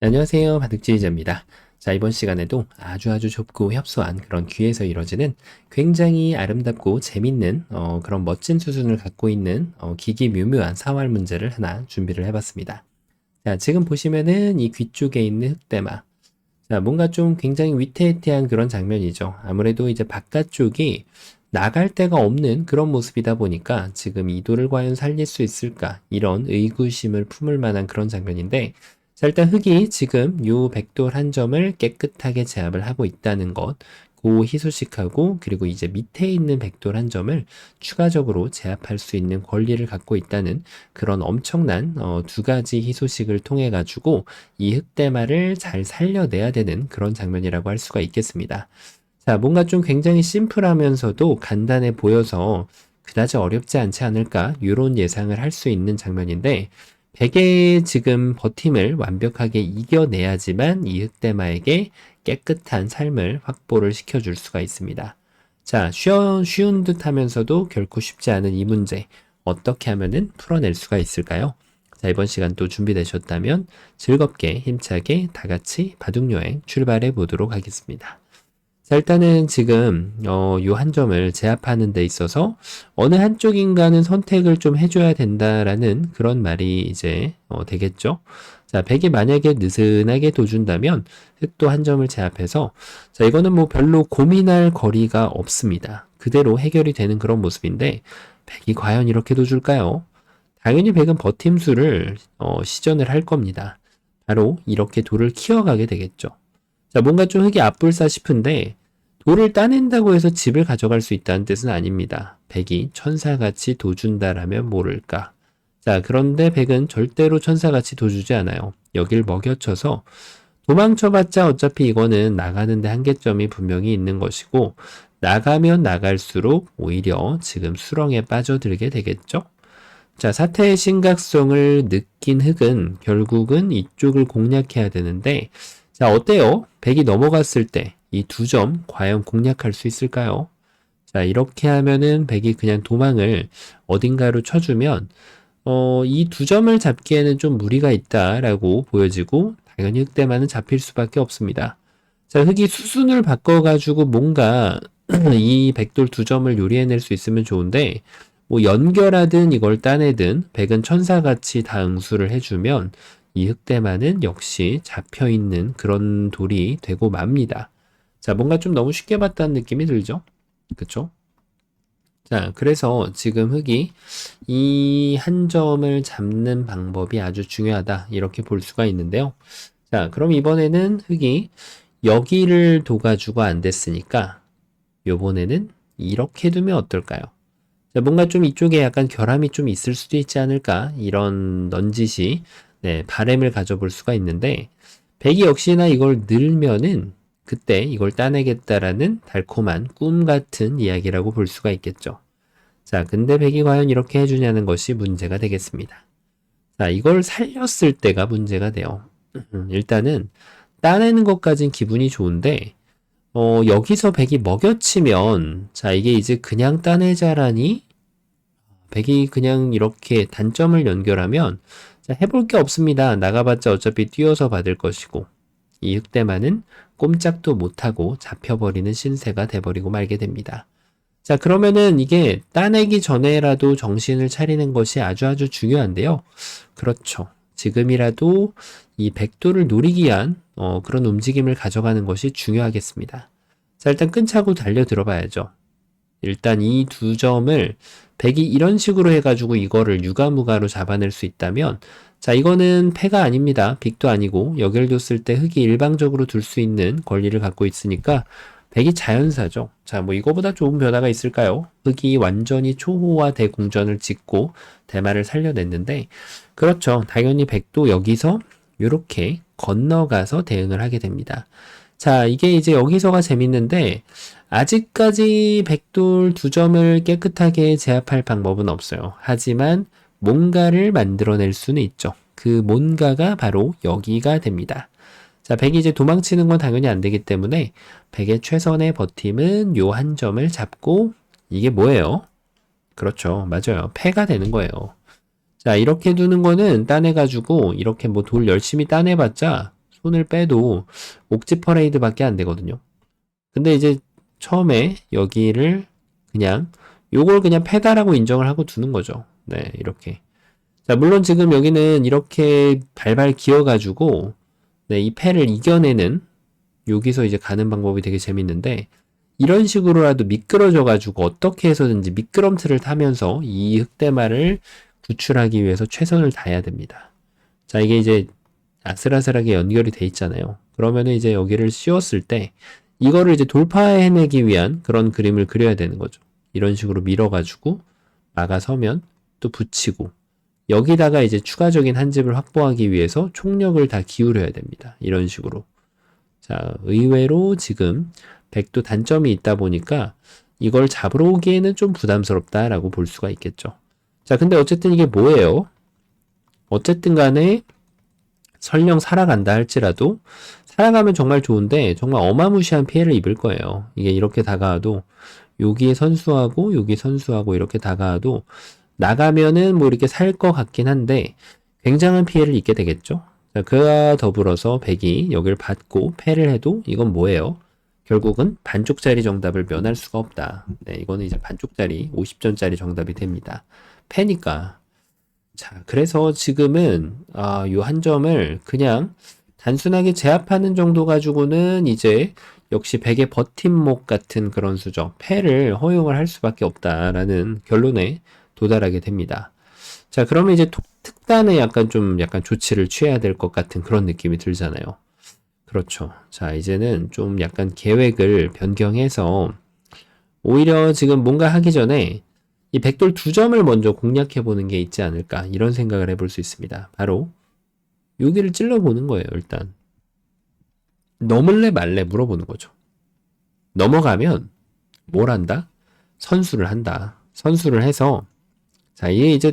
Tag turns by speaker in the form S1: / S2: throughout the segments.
S1: 안녕하세요. 바둑지휘자입니다. 자, 이번 시간에도 아주 아주 좁고 협소한 그런 귀에서 이루어지는 굉장히 아름답고 재밌는 어, 그런 멋진 수준을 갖고 있는 어, 기기 묘묘한 사활 문제를 하나 준비를 해봤습니다. 자, 지금 보시면은 이 귀 쪽에 있는 흑대마. 자, 뭔가 좀 굉장히 위태위태한 그런 장면이죠. 아무래도 이제 바깥쪽이 나갈 데가 없는 그런 모습이다 보니까 지금 이도를 과연 살릴 수 있을까? 이런 의구심을 품을 만한 그런 장면인데 자, 일단 흙이 지금 요 백돌 한 점을 깨끗하게 제압을 하고 있다는 것, 고 희소식하고 그리고 이제 밑에 있는 백돌 한 점을 추가적으로 제압할 수 있는 권리를 갖고 있다는 그런 엄청난 어, 두 가지 희소식을 통해 가지고 이 흑대마를 잘 살려내야 되는 그런 장면이라고 할 수가 있겠습니다. 자, 뭔가 좀 굉장히 심플하면서도 간단해 보여서 그다지 어렵지 않지 않을까 이런 예상을 할 수 있는 장면인데 백의 지금 버팀을 완벽하게 이겨내야지만 이 흑대마에게 깨끗한 삶을 확보를 시켜줄 수가 있습니다. 자, 쉬운, 쉬운 듯 하면서도 결코 쉽지 않은 이 문제, 어떻게 하면은 풀어낼 수가 있을까요? 자, 이번 시간 또 준비되셨다면 즐겁게 힘차게 다 같이 바둑여행 출발해 보도록 하겠습니다. 자, 일단은 지금 어, 요 한 점을 제압하는 데 있어서 어느 한쪽인가는 선택을 좀 해줘야 된다라는 그런 말이 이제 어, 되겠죠. 자, 백이 만약에 느슨하게 도준다면 흑도 한 점을 제압해서 자, 이거는 뭐 별로 고민할 거리가 없습니다. 그대로 해결이 되는 그런 모습인데 백이 과연 이렇게 도줄까요? 당연히 백은 버팀수를 어, 시전을 할 겁니다. 바로 이렇게 돌을 키워가게 되겠죠. 자, 뭔가 좀 흙이 앞불싸 싶은데 돌을 따낸다고 해서 집을 가져갈 수 있다는 뜻은 아닙니다. 백이 천사같이 도준다라면 모를까. 자, 그런데 백은 절대로 천사같이 도주지 않아요. 여길 먹여쳐서 도망쳐봤자 어차피 이거는 나가는데 한계점이 분명히 있는 것이고 나가면 나갈수록 오히려 지금 수렁에 빠져들게 되겠죠? 자, 사태의 심각성을 느낀 흑은 결국은 이쪽을 공략해야 되는데 자, 어때요? 100이 넘어갔을 때 이 두 점 과연 공략할 수 있을까요? 자, 이렇게 하면은 100이 그냥 도망을 어딘가로 쳐주면 어, 이 두 점을 잡기에는 좀 무리가 있다라고 보여지고 당연히 흑대만은 잡힐 수밖에 없습니다. 자, 흑이 수순을 바꿔가지고 뭔가 이 백돌 두 점을 요리해낼 수 있으면 좋은데 뭐 연결하든 이걸 따내든 백은 천사같이 다 응수를 해주면 이 흑대만은 역시 잡혀있는 그런 돌이 되고 맙니다. 자, 뭔가 좀 너무 쉽게 봤다는 느낌이 들죠? 그쵸? 자, 그래서 지금 흑이 이 한 점을 잡는 방법이 아주 중요하다. 이렇게 볼 수가 있는데요. 자, 그럼 이번에는 흑이 여기를 둬가지고 안 됐으니까 요번에는 이렇게 두면 어떨까요? 자, 뭔가 좀 이쪽에 약간 결함이 좀 있을 수도 있지 않을까? 이런 넌짓이 네, 바램을 가져볼 수가 있는데 백이 역시나 이걸 늘면은 그때 이걸 따내겠다라는 달콤한 꿈 같은 이야기라고 볼 수가 있겠죠. 자, 근데 백이 과연 이렇게 해주냐는 것이 문제가 되겠습니다. 자, 이걸 살렸을 때가 문제가 돼요. 일단은 따내는 것까진 기분이 좋은데 어, 여기서 백이 먹여치면 자, 이게 이제 그냥 따내자라니 백이 그냥 이렇게 단점을 연결하면 자, 해볼 게 없습니다. 나가봤자 어차피 뛰어서 받을 것이고 이 흑대만은 꼼짝도 못하고 잡혀버리는 신세가 돼버리고 말게 됩니다. 자, 그러면은 이게 따내기 전에라도 정신을 차리는 것이 아주 아주 중요한데요. 그렇죠. 지금이라도 이 백도를 노리기 위한 어, 그런 움직임을 가져가는 것이 중요하겠습니다. 자, 일단 끈차고 달려 들어봐야죠. 일단 이 두 점을 백이 이런 식으로 해가지고 이거를 유가무가로 잡아낼 수 있다면 자 이거는 패가 아닙니다. 빅도 아니고 연결뒀을 때 흑이 일방적으로 둘 수 있는 권리를 갖고 있으니까 백이 자연사죠. 자 뭐 이거보다 좋은 변화가 있을까요? 흑이 완전히 초호화 대공전을 짓고 대마를 살려냈는데 그렇죠. 당연히 백도 여기서 이렇게 건너가서 대응을 하게 됩니다. 자, 이게 이제 여기서가 재밌는데, 아직까지 백돌 두 점을 깨끗하게 제압할 방법은 없어요. 하지만 뭔가를 만들어낼 수는 있죠. 그 뭔가가 바로 여기가 됩니다. 자, 백이 이제 도망치는 건 당연히 안 되기 때문에 백의 최선의 버팀은 요 한 점을 잡고 이게 뭐예요? 그렇죠. 맞아요. 패가 되는 거예요. 자, 이렇게 두는 거는 따내가지고 이렇게 뭐 돌 열심히 따내봤자 손을 빼도 옥지 퍼레이드밖에 안 되거든요. 근데 이제 처음에 여기를 그냥 요걸 그냥 패다라고 인정을 하고 두는 거죠. 네, 이렇게. 자, 물론 지금 여기는 이렇게 발발 기어가지고 네, 이 패를 이겨내는 여기서 이제 가는 방법이 되게 재밌는데 이런 식으로라도 미끄러져가지고 어떻게 해서든지 미끄럼틀을 타면서 이 흑대마를 구출하기 위해서 최선을 다해야 됩니다. 자, 이게 이제 아슬아슬하게 연결이 돼 있잖아요. 그러면은 이제 여기를 씌웠을 때 이거를 이제 돌파해내기 위한 그런 그림을 그려야 되는 거죠. 이런 식으로 밀어가지고 막아서면 또 붙이고 여기다가 이제 추가적인 한 집을 확보하기 위해서 총력을 다 기울여야 됩니다. 이런 식으로. 자, 의외로 지금 백도 단점이 있다 보니까 이걸 잡으러 오기에는 좀 부담스럽다라고 볼 수가 있겠죠. 자, 근데 어쨌든 이게 뭐예요? 어쨌든 간에 설령 살아간다 할지라도 살아가면 정말 좋은데 정말 어마무시한 피해를 입을 거예요. 이게 이렇게 다가와도 여기에 선수하고 여기 선수하고 이렇게 다가와도 나가면은 뭐 이렇게 살 것 같긴 한데 굉장한 피해를 입게 되겠죠. 자, 그와 더불어서 백이 여기를 받고 패를 해도 이건 뭐예요? 결국은 반쪽짜리 정답을 면할 수가 없다. 네, 이거는 이제 반쪽짜리 50점짜리 정답이 됩니다. 패니까. 자, 그래서 지금은 아, 요 한 점을 그냥 단순하게 제압하는 정도 가지고는 이제 역시 백의 버팀목 같은 그런 수죠. 패를 허용을 할 수밖에 없다라는 결론에 도달하게 됩니다. 자, 그러면 이제 특단의 약간 좀 약간 조치를 취해야 될 것 같은 그런 느낌이 들잖아요. 그렇죠. 자, 이제는 좀 약간 계획을 변경해서 오히려 지금 뭔가 하기 전에 이 백돌 두 점을 먼저 공략해 보는 게 있지 않을까 이런 생각을 해볼 수 있습니다. 바로 여기를 찔러 보는 거예요, 일단. 넘을래 말래 물어보는 거죠. 넘어가면 뭘 한다? 선수를 한다. 선수를 해서 자, 얘 이제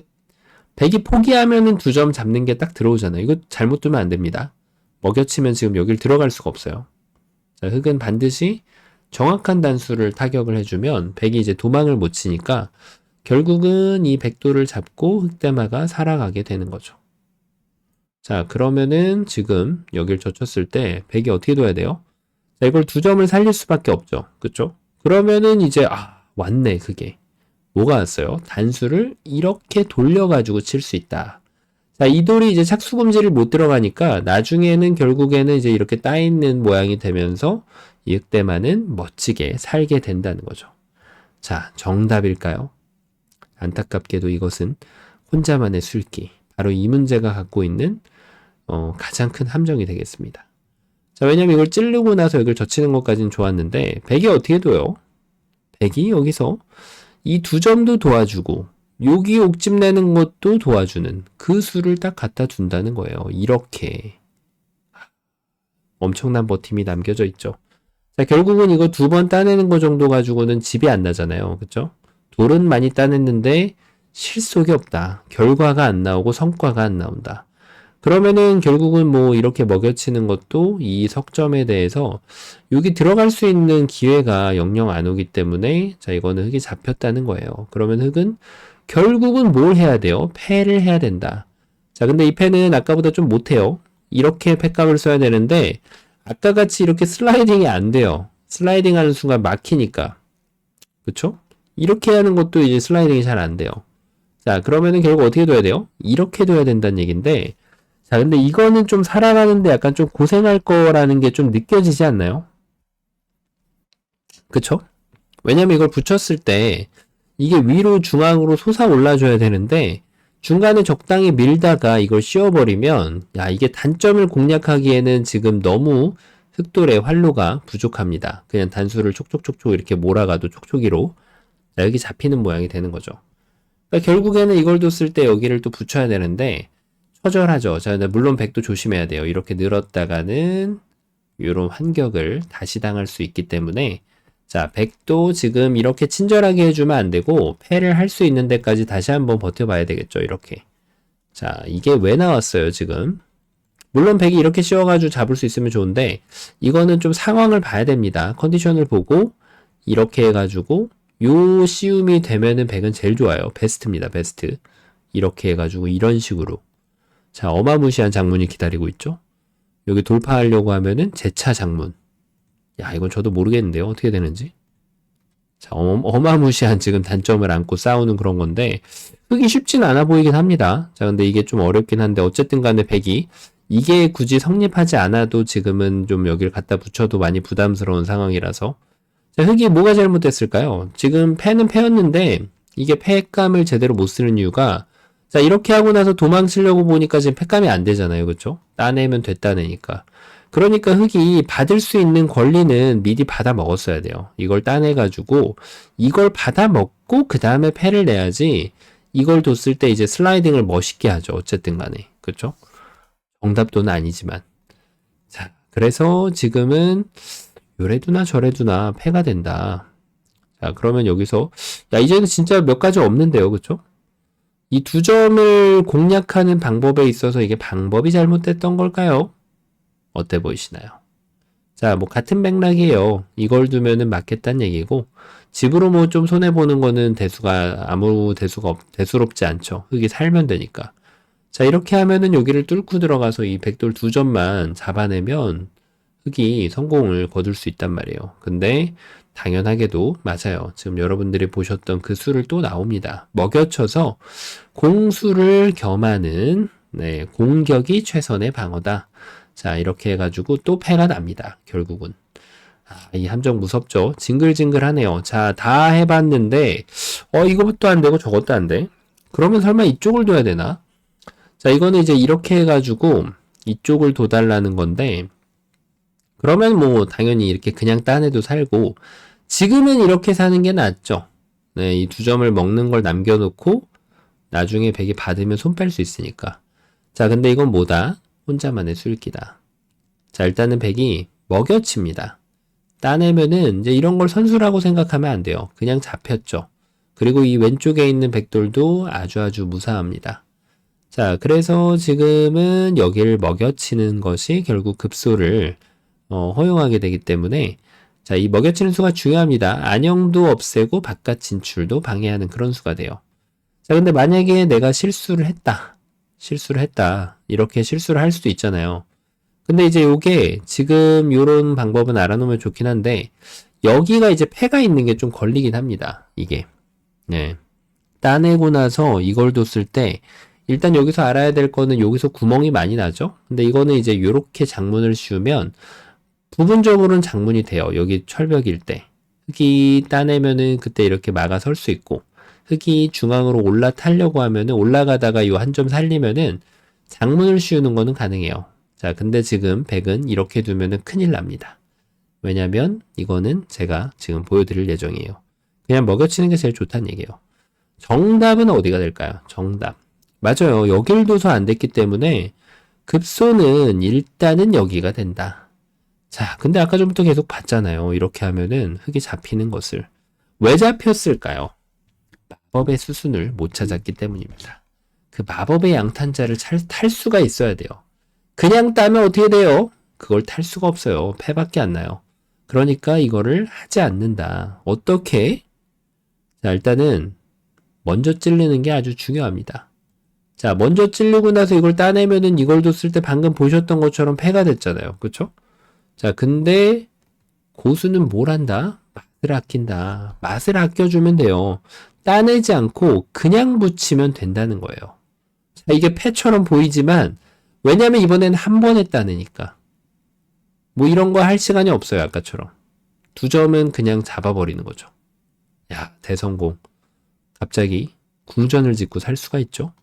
S1: 백이 포기하면은 두 점 잡는 게 딱 들어오잖아요. 이거 잘못 두면 안 됩니다. 먹여치면 지금 여길 들어갈 수가 없어요. 자, 흑은 반드시 정확한 단수를 타격을 해주면 백이 이제 도망을 못 치니까 결국은 이 백도를 잡고 흑대마가 살아가게 되는 거죠. 자, 그러면은 지금 여길 젖혔을 때 백이 어떻게 둬야 돼요? 자, 이걸 두 점을 살릴 수밖에 없죠. 그쵸? 그러면은 이제, 아, 왔네, 그게. 뭐가 왔어요? 단수를 이렇게 돌려가지고 칠 수 있다. 자, 이 돌이 이제 착수금지를 못 들어가니까 나중에는 결국에는 이제 이렇게 따있는 모양이 되면서 이 흑대만은 멋지게 살게 된다는 거죠. 자, 정답일까요? 안타깝게도 이것은 혼자만의 술기. 바로 이 문제가 갖고 있는 어, 가장 큰 함정이 되겠습니다. 자, 왜냐면 이걸 찌르고 나서 여기를 젖히는 것까지는 좋았는데, 백이 어떻게 둬요? 백이 여기서 이 두 점도 도와주고, 여기 옥집 내는 것도 도와주는 그 수를 딱 갖다 둔다는 거예요. 이렇게. 엄청난 버팀이 남겨져 있죠. 자, 결국은 이거 두 번 따내는 거 정도 가지고는 집이 안 나잖아요. 그쵸? 돌은 많이 따냈는데 실속이 없다. 결과가 안 나오고 성과가 안 나온다. 그러면은 결국은 뭐 이렇게 먹여치는 것도 이 석점에 대해서 여기 들어갈 수 있는 기회가 영영 안 오기 때문에 자 이거는 흙이 잡혔다는 거예요. 그러면 흙은 결국은 뭘 해야 돼요? 패를 해야 된다. 자 근데 이 패는 아까보다 좀 못해요. 이렇게 패값을 써야 되는데 아까 같이 이렇게 슬라이딩이 안 돼요. 슬라이딩 하는 순간 막히니까. 그쵸? 이렇게 하는 것도 이제 슬라이딩이 잘 안 돼요. 자 그러면은 결국 어떻게 둬야 돼요? 이렇게 둬야 된다는 얘기인데 자, 근데 이거는 좀 살아가는데 약간 좀 고생할 거라는 게 좀 느껴지지 않나요? 그쵸? 왜냐면 이걸 붙였을 때 이게 위로 중앙으로 솟아 올라줘야 되는데 중간에 적당히 밀다가 이걸 씌워버리면 야 이게 단점을 공략하기에는 지금 너무 흑돌의 활로가 부족합니다. 그냥 단수를 촉촉촉촉 이렇게 몰아가도 촉촉이로 여기 잡히는 모양이 되는 거죠. 그러니까 결국에는 이걸 뒀을 때 여기를 또 붙여야 되는데 처절하죠. 자, 물론 백도 조심해야 돼요. 이렇게 늘었다가는 이런 환격을 다시 당할 수 있기 때문에 자, 백도 지금 이렇게 친절하게 해주면 안 되고 패를 할 수 있는 데까지 다시 한번 버텨봐야 되겠죠. 이렇게. 자, 이게 왜 나왔어요, 지금? 물론 백이 이렇게 씌워가지고 잡을 수 있으면 좋은데 이거는 좀 상황을 봐야 됩니다. 컨디션을 보고 이렇게 해가지고 요 씌움이 되면은 백은 제일 좋아요. 베스트입니다. 베스트. 이렇게 해가지고 이런 식으로 자, 어마무시한 장문이 기다리고 있죠? 여기 돌파하려고 하면은 제차 장문. 야, 이건 저도 모르겠는데요. 어떻게 되는지. 자, 어, 어마무시한 지금 단점을 안고 싸우는 그런 건데, 흑이 쉽진 않아 보이긴 합니다. 자, 근데 이게 좀 어렵긴 한데, 어쨌든 간에 백이, 이게 굳이 성립하지 않아도 지금은 좀 여기를 갖다 붙여도 많이 부담스러운 상황이라서. 자, 흑이 뭐가 잘못됐을까요? 지금 패는 패였는데, 이게 패감을 제대로 못 쓰는 이유가, 자, 이렇게 하고 나서 도망치려고 보니까 지금 패감이 안 되잖아요. 그쵸? 따내면 됐다내니까. 그러니까 흑이 받을 수 있는 권리는 미리 받아 먹었어야 돼요. 이걸 따내 가지고 이걸 받아 먹고 그 다음에 패를 내야지 이걸 뒀을 때 이제 슬라이딩을 멋있게 하죠. 어쨌든 간에. 그쵸? 정답도는 아니지만. 자, 그래서 지금은 요래도나 저래도나 패가 된다. 자, 그러면 여기서 야, 이제는 진짜 몇 가지 없는데요. 그쵸? 이 두 점을 공략하는 방법에 있어서 이게 방법이 잘못됐던 걸까요? 어때 보이시나요? 자, 뭐 같은 맥락이에요. 이걸 두면은 맞겠다는 얘기고 집으로 뭐 좀 손해 보는 거는 대수가 아무 대수가 없, 대수롭지 않죠. 흙이 살면 되니까. 자, 이렇게 하면은 여기를 뚫고 들어가서 이 백돌 두 점만 잡아내면 흙이 성공을 거둘 수 있단 말이에요. 근데 당연하게도 맞아요. 지금 여러분들이 보셨던 그 수를 또 나옵니다. 먹여쳐서 공수를 겸하는 네, 공격이 최선의 방어다. 자, 이렇게 해가지고 또 패가 납니다. 결국은. 아, 이 함정 무섭죠? 징글징글하네요. 자, 다 해봤는데, 어, 이것도 안 되고 저것도 안 돼. 그러면 설마 이쪽을 둬야 되나? 자, 이거는 이제 이렇게 해가지고 이쪽을 둬달라는 건데, 그러면 뭐 당연히 이렇게 그냥 따내도 살고, 지금은 이렇게 사는 게 낫죠. 네, 이 두 점을 먹는 걸 남겨놓고, 나중에 백이 받으면 손 뺄 수 있으니까. 자, 근데 이건 뭐다? 혼자만의 술기다. 자, 일단은 백이 먹여칩니다. 따내면은 이제 이런 걸 선수라고 생각하면 안 돼요. 그냥 잡혔죠. 그리고 이 왼쪽에 있는 백돌도 아주 아주 무사합니다. 자, 그래서 지금은 여기를 먹여치는 것이 결국 급소를 어, 허용하게 되기 때문에 자, 이 먹여치는 수가 중요합니다. 안형도 없애고 바깥 진출도 방해하는 그런 수가 돼요. 자, 근데 만약에 내가 실수를 했다. 실수를 했다. 이렇게 실수를 할 수도 있잖아요. 근데 이제 요게 지금 요런 방법은 알아놓으면 좋긴 한데 여기가 이제 패가 있는 게 좀 걸리긴 합니다. 이게. 네. 따내고 나서 이걸 뒀을 때 일단 여기서 알아야 될 거는 여기서 구멍이 많이 나죠? 근데 이거는 이제 요렇게 장문을 씌우면 부분적으로는 장문이 돼요. 여기 철벽일 때. 흙이 따내면은 그때 이렇게 막아 설 수 있고 흙이 중앙으로 올라타려고 하면은 올라가다가 이한점 살리면은 장문을 씌우는 거는 가능해요. 자, 근데 지금 100은 이렇게 두면은 큰일 납니다. 왜냐면 이거는 제가 지금 보여드릴 예정이에요. 그냥 먹여치는 게 제일 좋다는 얘기예요. 정답은 어디가 될까요? 정답. 맞아요. 여길 둬서 안 됐기 때문에 급소는 일단은 여기가 된다. 자, 근데 아까 전부터 계속 봤잖아요. 이렇게 하면은 흙이 잡히는 것을. 왜 잡혔을까요? 마법의 수순을 못 찾았기 때문입니다. 그 마법의 양탄자를 탈 수가 있어야 돼요. 그냥 따면 어떻게 돼요? 그걸 탈 수가 없어요. 패밖에 안 나요. 그러니까 이거를 하지 않는다. 어떻게? 자, 일단은 먼저 찔리는 게 아주 중요합니다. 자, 먼저 찔리고 나서 이걸 따내면은 이걸 뒀을 때 방금 보셨던 것처럼 패가 됐잖아요. 그쵸? 자, 근데 고수는 뭘 한다? 맛을 아낀다. 맛을 아껴주면 돼요. 따내지 않고 그냥 붙이면 된다는 거예요. 자, 이게 패처럼 보이지만 왜냐면 이번엔 한 번에 따내니까. 뭐 이런 거 할 시간이 없어요. 아까처럼. 두 점은 그냥 잡아버리는 거죠. 야, 대성공. 갑자기 궁전을 짓고 살 수가 있죠.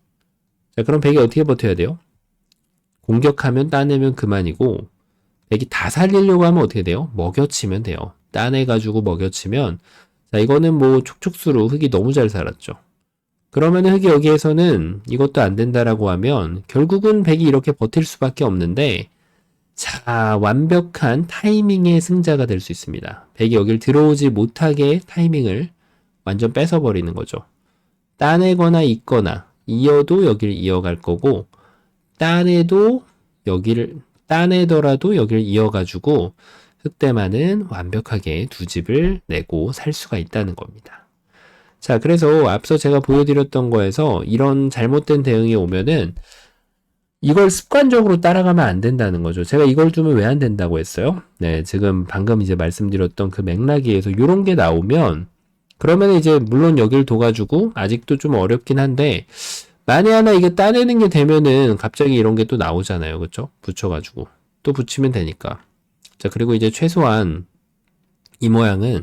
S1: 자, 그럼 백이 어떻게 버텨야 돼요? 공격하면 따내면 그만이고, 백이 다 살리려고 하면 어떻게 돼요? 먹여치면 돼요. 따내가지고 먹여치면, 자, 이거는 뭐 촉촉수로 흙이 너무 잘 살았죠. 그러면 흙이 여기에서는 이것도 안 된다라고 하면 결국은 백이 이렇게 버틸 수밖에 없는데 자, 완벽한 타이밍의 승자가 될 수 있습니다. 백이 여길 들어오지 못하게 타이밍을 완전 뺏어버리는 거죠. 따내거나 있거나 이어도 여길 이어갈 거고 따내도 여기를 따내더라도 여길 이어가지고 흑대만은 완벽하게 두 집을 내고 살 수가 있다는 겁니다. 자, 그래서 앞서 제가 보여드렸던 거에서 이런 잘못된 대응이 오면은 이걸 습관적으로 따라가면 안 된다는 거죠. 제가 이걸 두면 왜 안 된다고 했어요? 네, 지금 방금 이제 말씀드렸던 그 맥락에서 이런 게 나오면 그러면 이제 물론 여기를 둬가지고 아직도 좀 어렵긴 한데 만에 하나 이게 따내는 게 되면은 갑자기 이런 게 또 나오잖아요. 그쵸? 붙여가지고 또 붙이면 되니까. 자, 그리고 이제 최소한 이 모양은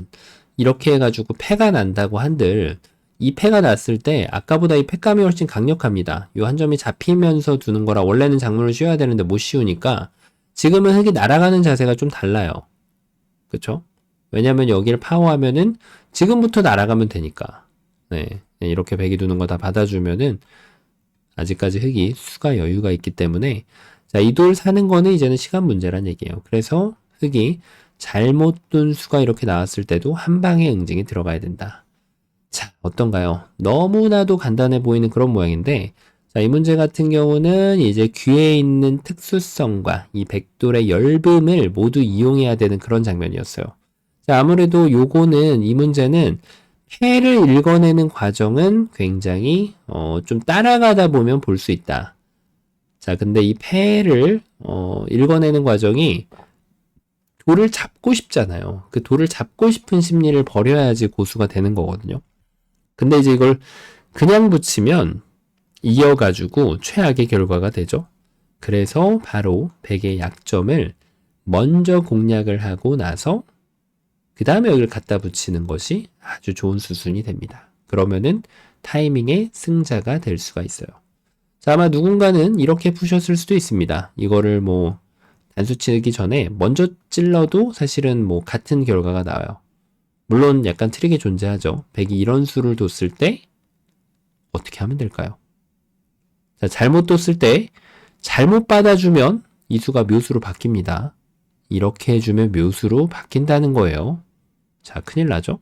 S1: 이렇게 해가지고 패가 난다고 한들 이 패가 났을 때 아까보다 이 패감이 훨씬 강력합니다. 이 한 점이 잡히면서 두는 거라 원래는 작물을 씌워야 되는데 못 씌우니까 지금은 흙이 날아가는 자세가 좀 달라요. 그쵸? 왜냐면 여기를 파워하면은 지금부터 날아가면 되니까. 네. 이렇게 배기 두는 거 다 받아주면은 아직까지 흙이 수가 여유가 있기 때문에 자, 이 돌 사는 거는 이제는 시간 문제란 얘기예요. 그래서 흙이 잘못 둔 수가 이렇게 나왔을 때도 한 방에 응징이 들어가야 된다. 자, 어떤가요? 너무나도 간단해 보이는 그런 모양인데, 자, 이 문제 같은 경우는 이제 귀에 있는 특수성과 이 백돌의 열금을 모두 이용해야 되는 그런 장면이었어요. 자, 아무래도 요거는, 이 문제는 해를 읽어내는 과정은 굉장히, 어, 좀 따라가다 보면 볼 수 있다. 자, 근데 이 패를, 어, 읽어내는 과정이 돌을 잡고 싶잖아요. 그 돌을 잡고 싶은 심리를 버려야지 고수가 되는 거거든요. 근데 이제 이걸 그냥 붙이면 이어가지고 최악의 결과가 되죠. 그래서 바로 백의 약점을 먼저 공략을 하고 나서 그 다음에 여기를 갖다 붙이는 것이 아주 좋은 수순이 됩니다. 그러면은 타이밍의 승자가 될 수가 있어요. 자, 아마 누군가는 이렇게 푸셨을 수도 있습니다. 이거를 뭐 단수 치기 전에 먼저 찔러도 사실은 뭐 같은 결과가 나와요. 물론 약간 트릭이 존재하죠. 100이 이런 수를 뒀을 때 어떻게 하면 될까요? 자, 잘못 뒀을 때 잘못 받아주면 이 수가 묘수로 바뀝니다. 이렇게 해주면 묘수로 바뀐다는 거예요. 자, 큰일 나죠?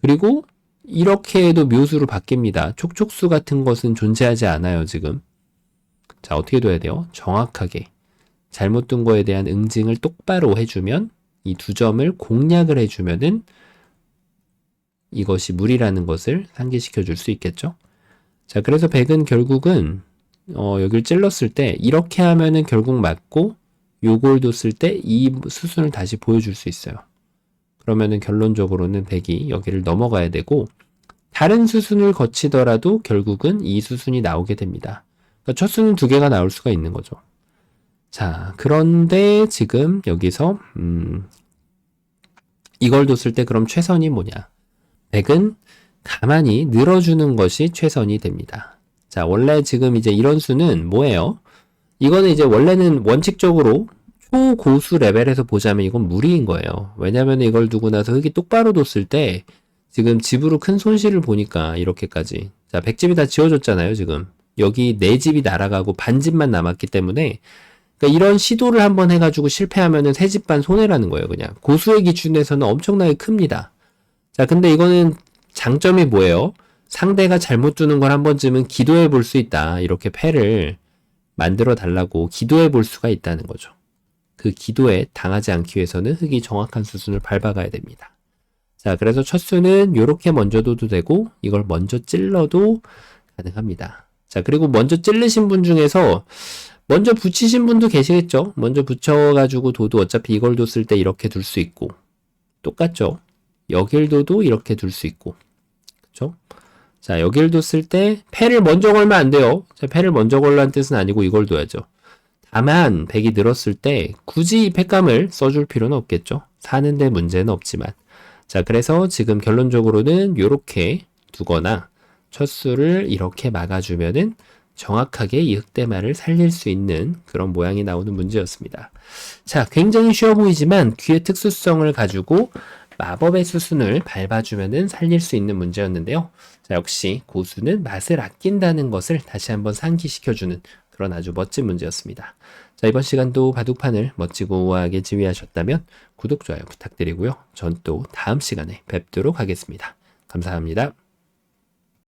S1: 그리고 이렇게 해도 묘수로 바뀝니다. 촉촉수 같은 것은 존재하지 않아요, 지금. 자, 어떻게 둬야 돼요? 정확하게. 잘못 둔 거에 대한 응징을 똑바로 해주면 이 두 점을 공략을 해주면은 이것이 물이라는 것을 상기시켜 줄 수 있겠죠. 자, 그래서 백은 결국은 어, 여기를 찔렀을 때 이렇게 하면은 결국 맞고 요걸 뒀을 때 이 수순을 다시 보여줄 수 있어요. 그러면은 결론적으로는 백이 여기를 넘어가야 되고 다른 수순을 거치더라도 결국은 이 수순이 나오게 됩니다. 그러니까 첫 수는 두 개가 나올 수가 있는 거죠. 자, 그런데 지금 여기서 음, 이걸 뒀을 때 그럼 최선이 뭐냐? 100은 가만히 늘어주는 것이 최선이 됩니다. 자, 원래 지금 이제 이런 수는 뭐예요? 이거는 이제 원래는 원칙적으로 초고수 레벨에서 보자면 이건 무리인 거예요. 왜냐면 이걸 두고 나서 흙이 똑바로 뒀을 때 지금 집으로 큰 손실을 보니까 이렇게까지. 자, 100집이 다 지워졌잖아요, 지금. 여기 네 집이 날아가고 반집만 남았기 때문에 그러니까 이런 시도를 한번 해가지고 실패하면은 세집반 손해라는 거예요, 그냥. 고수의 기준에서는 엄청나게 큽니다. 자, 근데 이거는 장점이 뭐예요? 상대가 잘못 두는 걸 한 번쯤은 기도해 볼 수 있다. 이렇게 패를 만들어 달라고 기도해 볼 수가 있다는 거죠. 그 기도에 당하지 않기 위해서는 흙이 정확한 수순을 밟아가야 됩니다. 자, 그래서 첫 수는 이렇게 먼저 둬도 되고 이걸 먼저 찔러도 가능합니다. 자, 그리고 먼저 찔르신 분 중에서 먼저 붙이신 분도 계시겠죠? 먼저 붙여가지고 둬도 어차피 이걸 뒀을 때 이렇게 둘 수 있고 똑같죠? 여길 둬도 이렇게 둘 수 있고 그쵸? 자 여길 뒀을 때 패를 먼저 걸면 안 돼요 자, 패를 먼저 걸라는 뜻은 아니고 이걸 둬야죠 다만 백이 늘었을 때 굳이 이 패감을 써줄 필요는 없겠죠 사는데 문제는 없지만 자 그래서 지금 결론적으로는 이렇게 두거나 첫 수를 이렇게 막아주면은 정확하게 이 흑대마를 살릴 수 있는 그런 모양이 나오는 문제였습니다. 자, 굉장히 쉬워 보이지만 귀의 특수성을 가지고 마법의 수순을 밟아주면은 살릴 수 있는 문제였는데요. 자, 역시 고수는 맛을 아낀다는 것을 다시 한번 상기시켜주는 그런 아주 멋진 문제였습니다. 자, 이번 시간도 바둑판을 멋지고 우아하게 지휘하셨다면 구독, 좋아요 부탁드리고요. 전 또 다음 시간에 뵙도록 하겠습니다. 감사합니다.